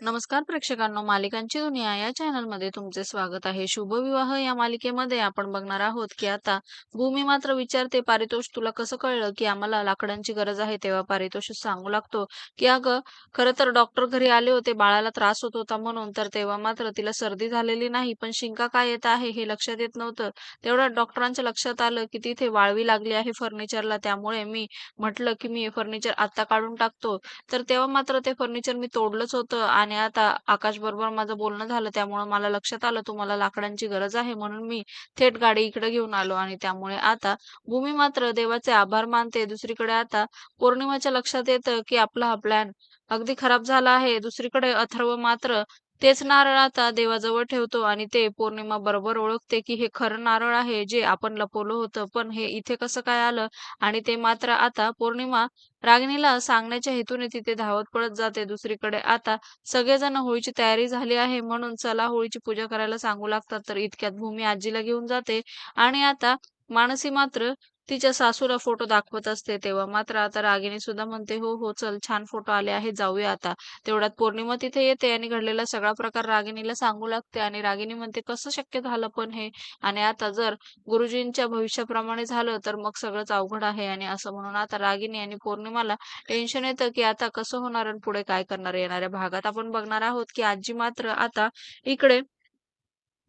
नमस्कार प्रेक्षकांनो मालिकांची दुनिया या चॅनलमध्ये तुमचे स्वागत आहे. शुभविवाह या मालिकेमध्ये आपण बघणार आहोत की आता भूमी मात्र विचारते पारितोष तुला कसं कळलं की आम्हाला लाकडांची गरज आहे? तेव्हा पारितोष सांगू लागतो की अगं खरं तर डॉक्टर घरी आले होते बाळाला त्रास होत होता म्हणून तर तेव्हा मात्र तिला सर्दी झालेली नाही पण शिंका काय येत आहे हे लक्षात येत नव्हतं. तेवढ्या डॉक्टरांच्या लक्षात आलं की तिथे वाळवी लागली आहे फर्निचरला त्यामुळे मी म्हटलं की मी फर्निचर आता काढून टाकतो. तर तेव्हा मात्र ते फर्निचर मी तोडलंच होतं आणि आता आकाश बरोबर माझं बोलणं झालं त्यामुळे मला लक्षात आलं तुम्हाला लाकडांची गरज आहे म्हणून मी थेट गाडी इकडे घेऊन आलो आणि त्यामुळे आता भूमी मात्र देवाचे आभार मानते. दुसरीकडे आता पौर्णिमाच्या लक्षात येतं की आपला हा प्लॅन अगदी खराब झाला आहे. दुसरीकडे अथर्व मात्र तेच नारळ आता देवाजवळ ठेवतो आणि ते पौर्णिमा बरोबर ओळखते की हे खरं नारळ आहे जे आपण लपवलं होतं. पण हे इथे कसं काय आलं? आणि ते मात्र आता पौर्णिमा रागिणीला सांगण्याच्या हेतूने तिथे धावत पळत जाते. दुसरीकडे आता सगळेजण होळीची तयारी झाली आहे. म्हणून चला होळीची पूजा करायला सांगू लागतात. तर इतक्यात भूमी आजीला घेऊन जाते. आणि आता मानसी मात्र तिच्या सासूला फोटो दाखवत असते तेव्हा. मात्र आता रागिनी सुद्धा म्हणते हो हो चल छान फोटो आले आहे जाऊया आता. तेवढ्यात पौर्णिमा तिथे येते आणि घडलेला सगळा प्रकार रागिणीला सांगू लागते आणि रागिनी म्हणते कसं शक्य झालं पण हे? आणि आता जर गुरुजींच्या भविष्याप्रमाणे झालं तर मग सगळंच अवघड आहे. आणि असं म्हणून आता रागिणी आणि पौर्णिमाला टेन्शन येतं की आता कसं होणार आणि पुढे काय करणार येणाऱ्या भागात. आपण बघणार आहोत की आजी मात्र आता इकडे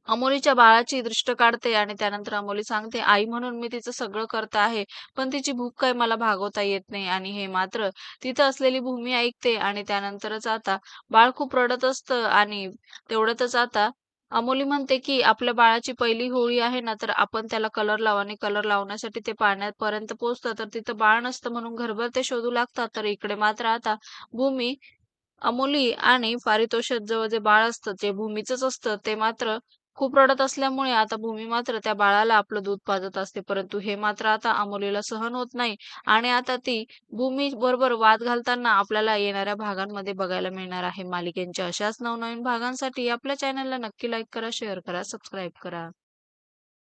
अमोलीच्या बाळाची दृष्ट काढते आणि त्यानंतर अमोली सांगते आई म्हणून मी तिचं सगळं करत आहे पण तिची भूक काय मला भागवता येत नाही आणि हे मात्र तिथं असलेली भूमी ऐकते आणि त्यानंतरच आता बाळ खूप रडत असतं आणि तेवढ्यातच आता अमोली म्हणते की आपल्या बाळाची पहिली होळी आहे ना तर आपण त्याला कलर लावू आणि कलर लावण्यासाठी ते पाण्यापर्यंत पोहोचतं. तर तिथं बाळ नसतं म्हणून घरभर ते शोधू लागतात. तर इकडे मात्र आता भूमी अमोली आणि पारितोषक जवळ जे बाळ असतं ते भूमीचंच असतं ते मात्र खूप रडत असल्यामुळे आता भूमी मात्र त्या बाळाला आपलं दूध पाजत असते. परंतु हे मात्र आता अमोलीला सहन होत नाही आणि आता ती भूमी बरोबर वाद घालताना आपल्याला येणाऱ्या भागांमध्ये बघायला मिळणार आहे. मालिकेंच्या अशाच नवनवीन भागांसाठी आपल्या चॅनलला नक्की लाईक करा शेअर करा सबस्क्राईब करा.